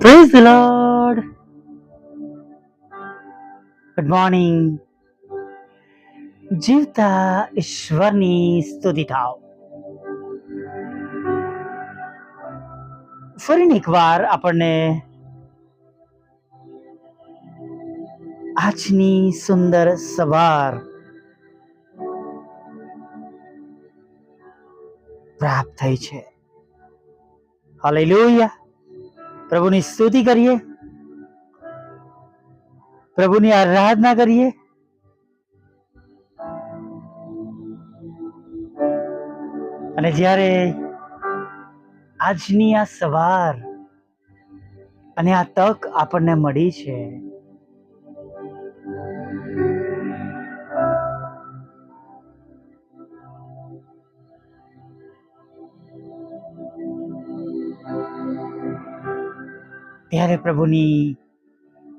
Praise the lord good morning જીવતા ઈશ્વરની સ્તુતિ થાવ ફરીને એકવાર આપણને આજની સુંદર સવાર પ્રાપ્ત થઈ છે. હાલેલુયા પ્રભુની સ્તુતિ કરીએ. પ્રભુની આરાધના કરીએ. અને જ્યારે આજની આ સવાર અને આ તક આપણને મળી છે ત્યારે પ્રભુની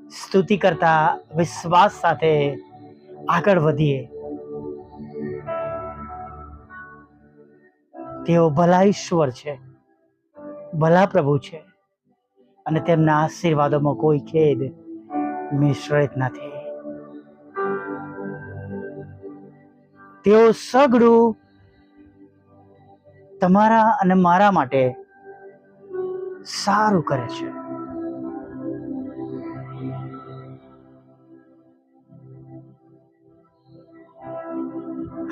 સ્તુતિ કરતા વિશ્વાસ સાથે આગળ વધીએ. તેઓ ભલા ઈશ્વર છે, ભલા પ્રભુ છે અને તેમના આશીર્વાદોમાં કોઈ ખેદ મિશ્રિત નથી. તેઓ સગડું તમારા અને મારા માટે સારું કરે છે.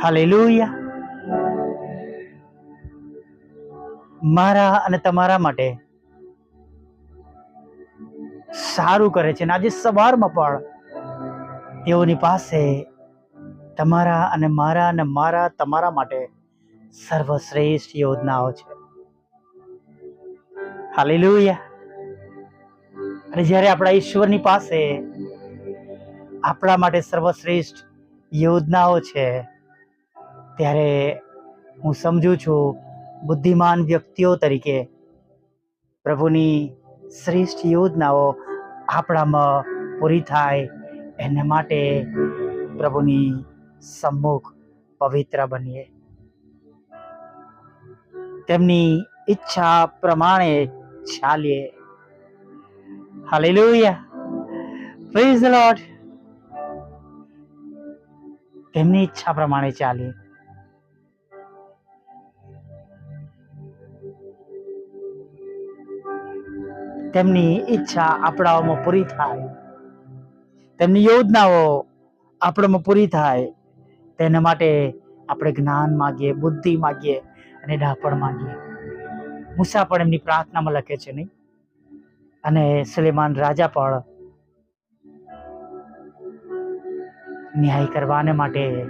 હાલેલુયા. મારા અને તમારા માટે સારું કરે છે. અને આજે સવારમાં પણ તેઓની પાસે તમારા અને મારા અને મારા તમારા માટે સર્વશ્રેષ્ઠ યોજનાઓ છે. હાલેલુયા. અને જ્યારે આપણા ઈશ્વરની પાસે આપણા માટે સર્વશ્રેષ્ઠ યોજનાઓ છે ત્યારે હું સમજુ છું, બુદ્ધિમાન વ્યક્તિઓ તરીકે પ્રભુની શ્રેષ્ઠ યોજનાઓ આપણામાં પૂરી થાય, એને માટે પ્રભુની સમ્મુખ પવિત્ર બનીએ. તેમની ઈચ્છા પ્રમાણે ચાલીએ. હાલેલુયા. પ્રેઝ ધ લોર્ડ તેમની ઈચ્છા પ્રમાણે ચાલીએ. તેમની ઈચ્છા આપણાઓમાં પૂરી થાય. તેમની યોજનાઓ આપણામાં પૂરી થાય. તેના માટે આપણે જ્ઞાન માગીએ, બુદ્ધિ માગીએ અને ડાપણ માગીએ. મૂસા પણ એમની પ્રાર્થનામાં લખે છે નહીં? અને સુલેમાન રાજા પણ ન્યાય કરવાને માટે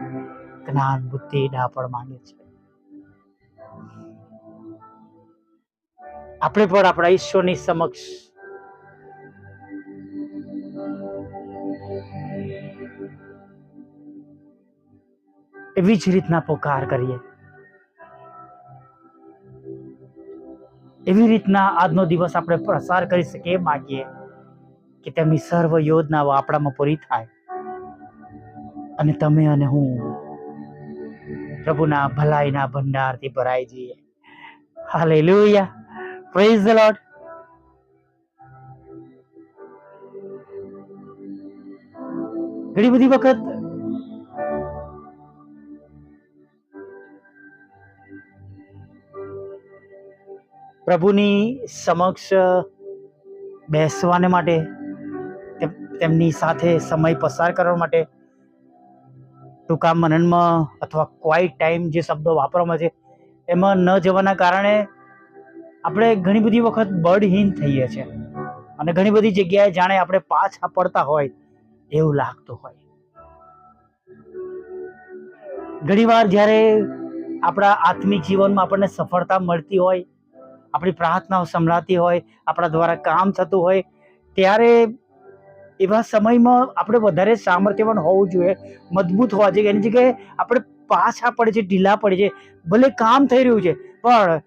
જ્ઞાન, બુદ્ધિ, ડાપણ માંગે છે. આપણે પણ આપણા ઈશ્વરની સમક્ષ એવી જ રીતના પોકાર કરીએ. એવી રીતના આજનો દિવસ આપણે પ્રસાર કરી શકીએ એ માગીએ કે તેમની સર્વ યોજનાઓ આપણામાં પૂરી થાય. અને તમે અને હું પ્રભુના ભલાઈના ભંડારથી ભરાઈ જઈએ. હાલેલુયા. પ્રેઝ ધ લોર્ડ ઘણી બધી વખત પ્રભુની સમક્ષ બેસવાને માટે, તેમ- તેમની સાથે સમય પસાર કરવા માટે, ટૂંકા મનનમાં અથવા ક્વાઇટ ટાઈમ જે શબ્દો વાપરવામાં છે, એમાં ન જવાના કારણે આપણે ઘણી બધી વખત બળહીન થઈએ છીએ અને ઘણી બધી જગ્યાએ જાણે આપણે પાછા પડતા હોય એવું લાગતું હોય. ઘણીવાર જ્યારે આપણા આત્મિક જીવનમાં આપણને સફળતા મળતી હોય, આપણી પ્રાર્થનાઓ સંભળાતી હોય, આપણા દ્વારા કામ થતું હોય, ત્યારે એવા સમયમાં આપણે વધારે સામર્થ્યવાન હોવું જોઈએ, મજબૂત હોવા જોઈએ. એની જગ્યાએ આપણે પાછા પડે છે, ઢીલા પડે છે. ભલે કામ થઈ રહ્યું છે, પણ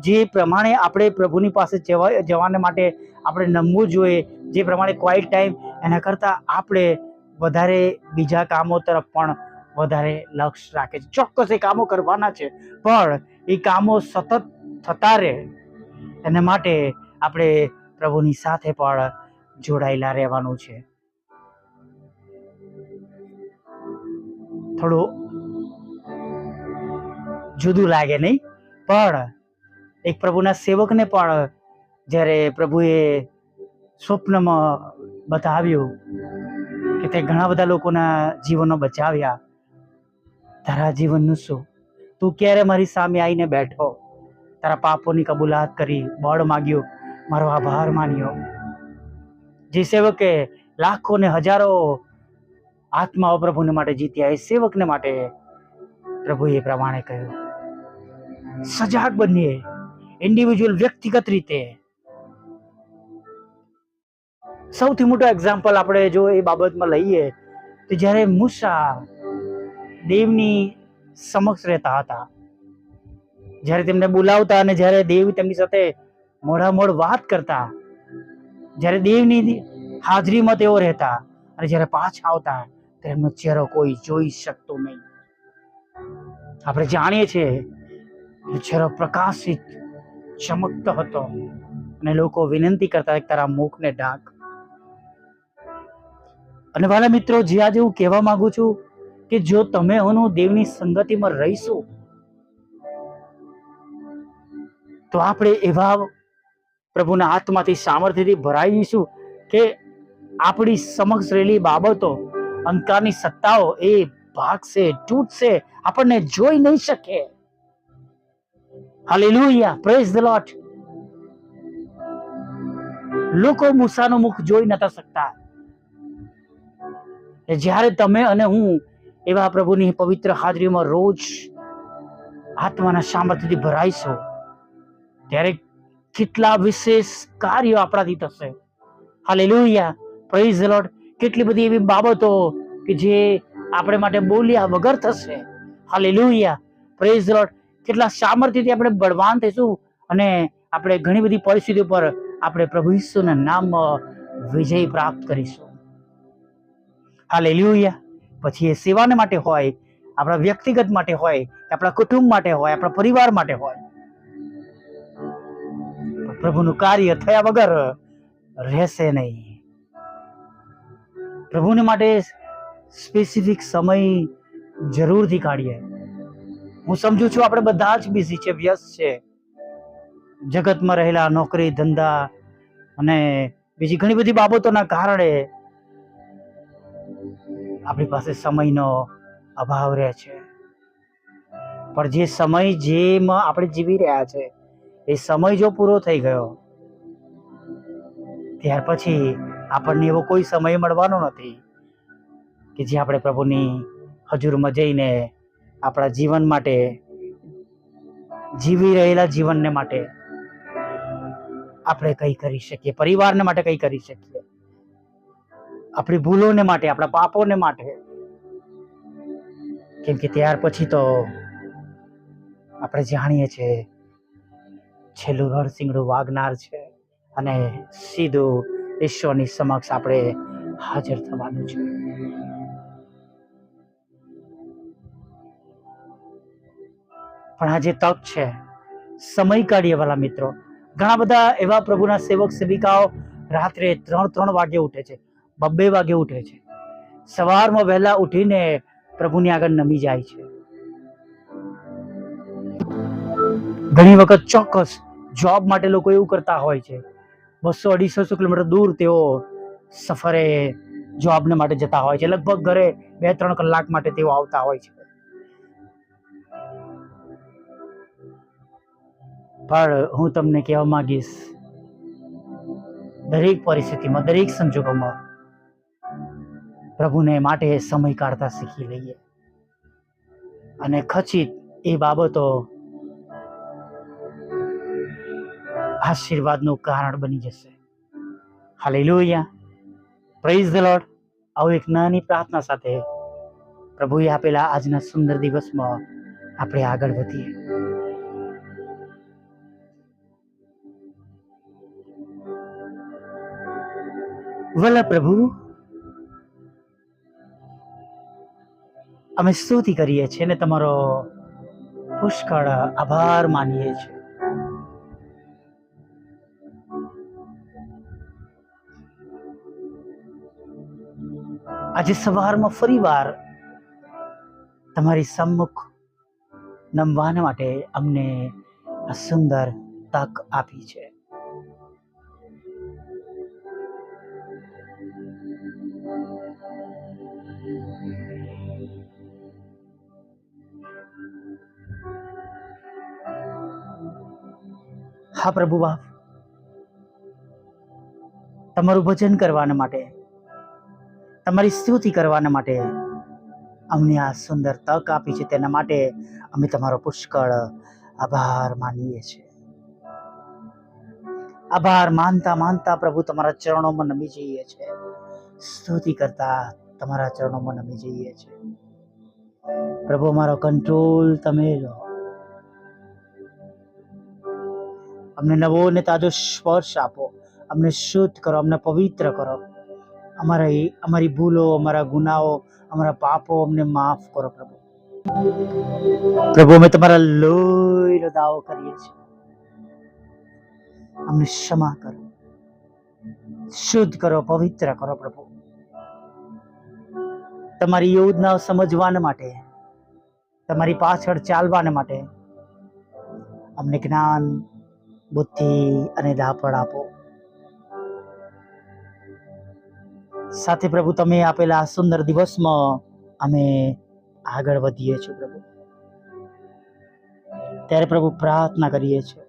જે પ્રમાણે આપણે પ્રભુની પાસે જવા, જવાને માટે આપણે નમવું જોઈએ, જે પ્રમાણે ક્વાઇટ ટાઈમ એના કરતાં આપણે વધારે બીજા કામો તરફ પણ વધારે લક્ષ રાખે છે. ચોક્કસ એ કામો કરવાના છે, પણ એ કામો સતત થતા રહે. એને માટે આપણે પ્રભુની સાથે પણ જોડાયેલા રહેવાનું છે. થોડું જુદું લાગે નહીં, પણ એક પ્રભુના સેવકને પણ જ્યારે પ્રભુએ સ્વપ્નમાં બતાવ્યું કે તે ઘણા બધા લોકોના જીવનો બચાવ્યા, તારા જીવનનું શું? તું ક્યારે મારી સામે આવીને બેઠો? તારા પાપોની કબૂલાત કરી, બળ માગ્યો, મારો આભાર માન્યો. જે સેવકે લાખો ને હજારો આત્માઓ પ્રભુને માટે જીત્યા, એ સેવકને માટે પ્રભુએ પ્રમાણે કહ્યું, સજાગ બનીએ. ઇન્ડિવિજ્યુઅલ વ્યક્તિગત રીતે. સૌથી મોટો એક્ઝામ્પલ આપણે જો એ બાબતમાં લઈએ, તો જ્યારે મૂસા દેવની સમક્ષ રહેતા હતા, જ્યારે તેમને બોલાવતા અને જ્યારે દેવ તેમની સાથે મોઢામોઢ વાત કરતા, જ્યારે દેવની હાજરીમાં તેઓ રહેતા અને જ્યારે પાછા આવતા, ત્યારે એમનો ચહેરો કોઈ જોઈ શકતો નહીં. આપણે જાણીએ છીએ ચહેરો પ્રકાશિત ચમકતો હતો અને લોકો વિનંતી કરતા તારા મુખને ઢાંક. અને વાલા મિત્રો, જે આજે હું કહેવા માંગુ છું કે જો તમે હું દેવની સંગતિમાં રહીશું, તો આપણે એવા પ્રભુના હાથમાંથી સામર્થ્યથી ભરાઈ જઈશું કે આપણી સમક્ષ રહેલી બાબતો અંકારની સત્તાઓ એ ભાગશે, તૂટશે, આપણને જોઈ નહીં શકે. હાલેલુયા પ્રેઝ ધ લોર્ડ લોકો મૂસાનું મુખ જોઈ નતા શકતા. જ્યારે તમે અને હું એવા પ્રભુની પવિત્ર હાજરીમાં રોજ આત્માના સામર્થ્યથી ભરાઈશું ત્યારે કેટલા વિશેષ કાર્યો આપણાથી થશે. હાલેલુયા પ્રેઝ ધ લોર્ડ કેટલી બધી એવી બાબતો કે જે આપણે માટે બોલ્યા વગર થશે. હાલેલુયા પ્રેઝ ધ લોર્ડ કેટલા સામર્થ્યથી આપણે બળવાન થઈશું અને આપણે ઘણી બધી પરિસ્થિતિઓ પર આપણે પ્રભુ ઈસુના નામમાં વિજય પ્રાપ્ત કરીશું. હાલેલુયા. પછી એ સેવાને માટે હોય, આપણા વ્યક્તિગત માટે હોય, આપણા કુટુંબ માટે હોય, આપણા પરિવાર માટે હોય. પ્રભુનું કાર્ય થયા વગર રહેશે નહીં. પ્રભુને માટે સ્પેસિફિક સમય જરૂરથી કાઢીએ. હું સમજુ છું આપણે બધા જ બિઝી છે, વ્યસ્ત છે. જગતમાં રહેલા, નોકરી, ધંધા અને બીજી ઘણી બધી બાબતોના કારણે આપણી પાસે સમયનો અભાવ રહે છે. પણ જે સમય જેમાં આપણે જીવી રહ્યા છે, એ સમય જો પૂરો થઈ ગયો, ત્યાર પછી આપણને એવો કોઈ સમય મળવાનો નથી કે જે આપણે પ્રભુની હજુરમાં જઈને આપણા જીવન માટે, જીવી રહેલા જીવનને માટે આપણે કંઈ કરી શકીએ, પરિવારને માટે કંઈ કરી શકીએ. આપણી ભૂલોને માટે, આપણા પાપોને માટે. કેમ કે ત્યાર પછી તો આપણે જાણીએ છીએ છેલ્લું રણસિંગડું વાગનાર છે અને સીધું ઈશ્વરની સમક્ષ આપણે હાજર થવાનું છે. પણ આ જે તક છે સમય કાઢીએ વાલા મિત્રો, ઘણા બધા એવા પ્રભુના સેવક સેવિકાઓ રાત્રે ત્રણ ત્રણ વાગે ઉઠે છે, બબ્બે વાગે ઉઠે છે. સવારમાં વહેલા ઉઠીને પ્રભુની આગળ નમી જાય છે. ઘણી વખત ચોક્કસ જોબ માટે લોકો એવું કરતા હોય છે, બસો અઢીસો કિલોમીટર દૂર તેઓ સફરે જોબને માટે જતા હોય છે. લગભગ ઘરે બે ત્રણ કલાક માટે તેઓ આવતા હોય છે. પણ હું તમને કહેવા માંગીશ, દરેક પરિસ્થિતિમાં, દરેક સંજોગોમાં પ્રભુને માટે સમય કાઢતા શીખી લઈએ. અને ખચિત એ બાબતો આશીર્વાદનું કારણ બની જશે. હાલેલુયા. પ્રેઝ ધ લોર્ડ આવું એક નાની પ્રાર્થના સાથે પ્રભુએ આપેલા આજના સુંદર દિવસમાં આપણે આગળ વધીએ. વલા પ્રભુ, અમે સ્તુતિ કરીએ છીએ ને તમારો પુષ્કળ આભાર માનીએ છીએ. આજે સવારમાં ફરીવાર તમારી સમ્મુખ નમવાના માટે અમને આ સુંદર તક આપી છે. હા, પ્રભુ બાપ તમારું ભજન કરવાના માટે, તમારી સ્તુતિ કરવાના માટે અમને આ સુંદર તક આપી છે. તેના માટે અમે તમારો પુષ્કળ આભાર માનીએ છીએ. આભાર માનતા માનતા પ્રભુ, તમારા ચરણોમાં નમી જઈએ છીએ. સ્તુતિ કરતા તમારા ચરણોમાં નમી જઈએ છીએ. પ્રભુ, અમારો કંટ્રોલ તમે લો. અમને નવો અને તાજો સ્પર્શ આપો. અમને શુદ્ધ કરો, અમને પવિત્ર કરો. અમારા, અમારી ભૂલો, અમારા ગુનાઓ, અમારા પાપો અમને માફ કરો પ્રભુ. પ્રભુ, અમે તમારા લોહીનો દાવો કરીએ છીએ. અમને ક્ષમા કરો. શુદ્ધ કરો, પવિત્ર કરો પ્રભુ. તમારી યોજનાઓ સમજવાને માટે, તમારી પાછળ ચાલવાને માટે અમને જ્ઞાન બુદ્ધિ અને દાપડ આપો. સાથે પ્રભુ, તમે આપેલા સુંદર દિવસમાં અમે આગળ વધીએ છીએ પ્રભુ. ત્યારે પ્રભુ પ્રાર્થના કરીએ છીએ.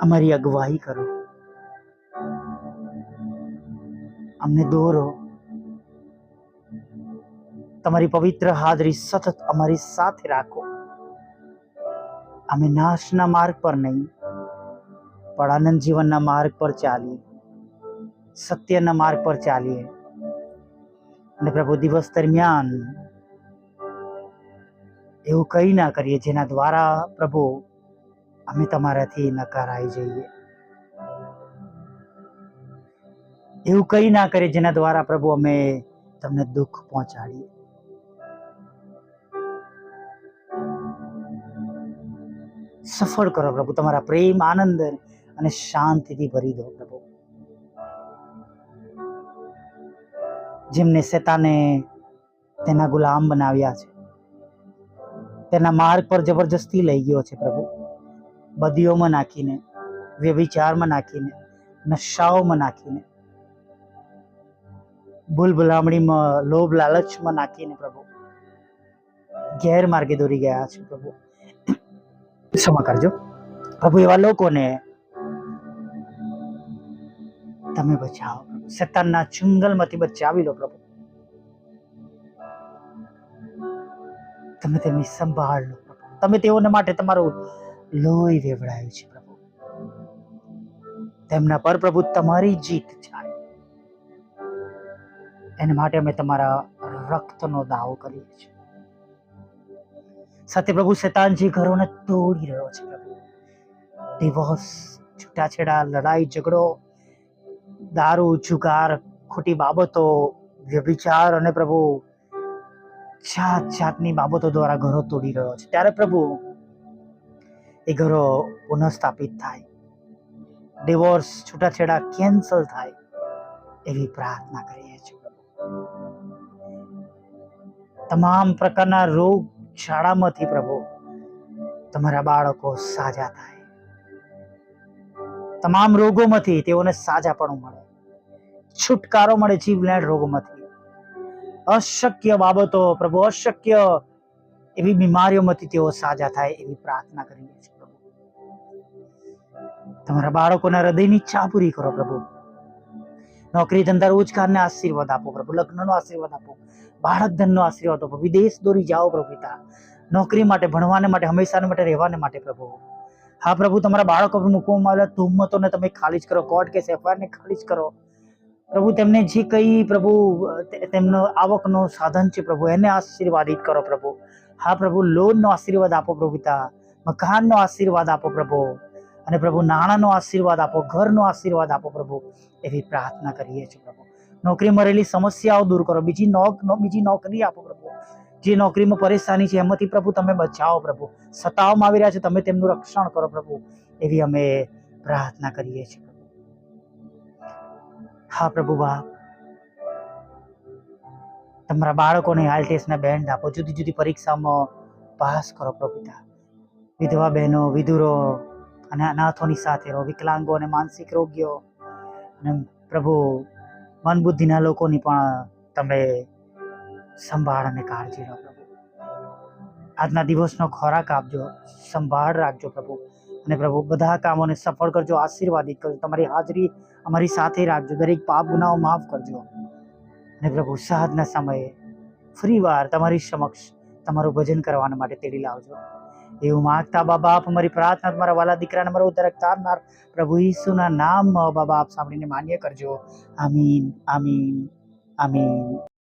અમારી અગવાઈ કરો. અમને દોરો. તમારી પવિત્ર હાજરી સતત અમારી સાથે રાખો. અમે નાશના માર્ગ પર નહીં, પણ આનંદ જીવનના માર્ગ પર ચાલીએ, સત્યના માર્ગ પર ચાલીએ. અને પ્રભુ, દિવસ દરમિયાન એવું કંઈ ના કરીએ જેના દ્વારા પ્રભુ, અમે તમારાથી નકારાઈ જઈએ. એવું કંઈ ના કરીએ જેના દ્વારા પ્રભુ અમે તમને દુઃખ પહોંચાડીએ. સફળ કરો પ્રભુ. તમારા પ્રેમ, આનંદ અને શાંતિથી ભરી દો પ્રભુ. જેમને શેતાને તેના ગુલામ બનાવ્યા છે, તેના માર્ગ પર જબરજસ્તી લઈ ગયો છે પ્રભુ. બદીઓમાં નાખીને, વ્યભિચારમાં નાખીને, નશાઓમાં નાખીને ભૂલ ભલામણીમાં લોભ લાલચમાં નાખીને પ્રભુ, ગેરમાર્ગે દોરી ગયા છે પ્રભુ. ક્ષમા કરજો. પ્રભુ એવા લોકોને તમે બચાવો. શેતાનના જંગલમાંથી બચાવી લો પ્રભુ. તમે તેમની સંભાળ લો તમે તેઓને માટે તમારું લોહી વેવડાયું છે પ્રભુ. તેમના પર પ્રભુ તમારી જીત જાય. એના માટે અમે તમારા રક્તનો દાવો કરીએ છીએ. સાથે પ્રભુ શેતાનજી ઘરોને તોડી રહ્યો છે પ્રભુ. ડિવોર્સ, છૂટાછેડા, લડાઈ, ઝઘડો, દારૂ, જુગાર, ખોટી બાબતો, વ્યભિચાર અને પ્રભુ જાત જાતની બાબતો દ્વારા ઘરો તોડી રહ્યો છે. ત્યારે પ્રભુ એ ઘરો પુનઃસ્થાપિત થાય. ડિવોર્સ, છૂટાછેડા કેન્સલ થાય એવી પ્રાર્થના કરીએ છીએ. તમામ પ્રકારના રોગ શાળામાંથી પ્રભુ, તમારા બાળકો સાજા થાય. તમામ રોગોમાંથી તેઓને સાજાપણું મળે. છુટકારો મળે જીવલેણ રોગોમાંથી. અશક્ય બાબતો પ્રભુ, અશક્ય એવી બીમારીઓમાંથી તેઓ સાજા થાય એવી પ્રાર્થના કરીએ છીએ તમારા બાળકોના હૃદયની ઈચ્છા પૂરી કરો પ્રભુ. નોકરી ધંધા રોજગારને આશીર્વાદ આપો પ્રભુ, લગ્નનો આશીર્વાદ આપો બાળક ધનનો આશીર્વાદ આપો, વિદેશ દોરી જાઓ પ્રભુ પિતા. નોકરી માટે, ભણવાને માટે, હંમેશાને માટે, રહેવાને માટે પ્રભુ. હા પ્રભુ, તમારા બાળકો પર મૂકવામાં આવેલા તુહમતોને તમે ખાલી જ કરો કોર્ટ કેસ એફઆઈઆરને ખાલી જ કરો. પ્રભુ, તેમને જે કંઈ પ્રભુ તેમનો આવકનો સાધન છે પ્રભુ, એને આશીર્વાદિત કરો પ્રભુ. હા પ્રભુ, લોનનો આશીર્વાદ આપો પ્રભુ પિતા, મકાનનો આશીર્વાદ આપો પ્રભુ. અને પ્રભુ નાણાંનો આશીર્વાદ આપો, ઘરનો આશીર્વાદ આપો પ્રભુ. એવી પ્રાર્થના કરીએ છીએ પ્રભુ. નોકરીમાં રહેલી સમસ્યાઓ દૂર કરો. બીજી નોક બીજી નોકરી આપો પ્રભુ. જે નોકરીમાં પરેશાની છે, એમાંથી પ્રભુ તમે બચાવો પ્રભુ. સતાવવામાં આવી રહ્યા છે, તમે તેમનું રક્ષણ કરો પ્રભુ. એવી અમે પ્રાર્થના કરીએ છીએ પ્રભુ. હા પ્રભુ બાપ તમારા બાળકોને હાલ બેન્ડ આપો. જુદી જુદી પરીક્ષામાં પાસ કરો પ્રભુતા વિધવા બહેનો, વિધુરો અને અનાથોની સાથે રહો, વિકલાંગો અને માનસિક રોગીઓ. અને પ્રભુ મન બુદ્ધિના લોકોની પણ તમે સંભાળ અને કાળજી લો પ્રભુ. આજના દિવસનો ખોરાક આપજો, સંભાળ રાખજો પ્રભુ. અને પ્રભુ, બધા કામોને સફળ કરજો, આશીર્વાદિત કરજો. તમારી હાજરી અમારી સાથે રાખજો, દરેક પાપ ગુનાઓ માફ કરજો. અને પ્રભુ સાહજના સમયે ફરીવાર તમારી સમક્ષ તમારું ભજન કરવાના માટે તેડી લાવજો. એવું માગતા બાબા, આપ અમારી પ્રાર્થના, તમારા વાલા દીકરાને મારો ઉદ્ધાર તારનાર પ્રભુ ઈસુના નામ બાબા, આપ સાંભળીને માન્ય કરજો. આમીન આમીન આમીન.